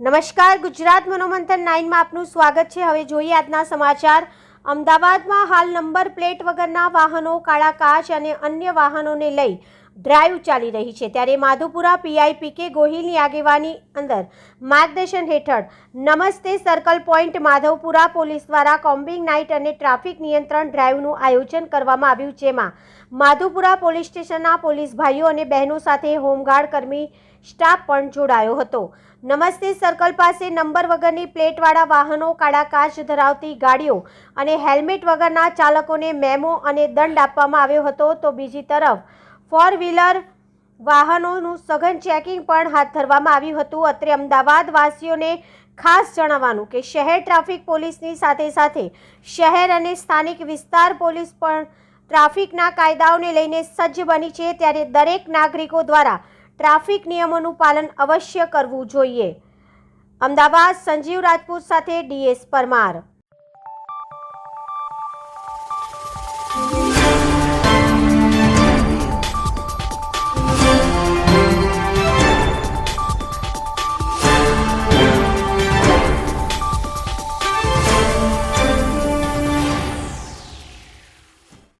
નમસ્કાર, ગુજરાત મનોમંથન નાઇનમાં આપનું સ્વાગત છે. હવે જોઈએ આજના સમાચાર. અમદાવાદમાં હાલ નંબર પ્લેટ વગરના વાહનો, કાળા કાચ અને અન્ય વાહનોને લઈ ડ્રાઈવ ચાલી રહી છે. ત્યારે માધુપુરા પીઆઈપી કે ગોહિલની આગેવાની અંદર માર્ગદર્શન હેઠળ Namaste circle point Madhavpura police દ્વારા કોમ્બિંગ નાઇટ અને ટ્રાફિક નિયંત્રણ ડ્રાઈવનું આયોજન કરવામાં આવ્યું, જેમાં માધુપુરા પોલીસ સ્ટેશનના પોલીસ ભાઈઓ અને બહેનો સાથે હોમગાર્ડ કર્મી સ્ટાફ પણ જોડાયો હતો. નમસ્તે સર્કલ પાસે નંબર વગરની પ્લેટવાળા વાહનો કાળા કાચ ધરાવતી ગાડીઓ અને હેલ્મેટ વગરના ચાલકોને મેમો અને દંડ આપવામાં આવ્યો હતો. તો બીજી તરફ ફોર વ્હીલર વાહનોનું સઘન ચેકિંગ પણ હાથ ધરવામાં આવ્યું હતું. અત્રે અમદાવાદ વાસીઓને ખાસ જણાવવાનું કે શહેર ટ્રાફિક પોલીસની સાથે સાથે શહેર અને સ્થાનિક વિસ્તાર પોલીસ પણ ટ્રાફિકના કાયદાઓને લઈને સજ્જ બની છે. ત્યારે દરેક નાગરિકો દ્વારા ટ્રાફિક નિયમોનું પાલન અવશ્ય કરવું જોઈએ. અમદાવાદ સંજીવ રાજપૂત સાથે ડીએસ પરમાર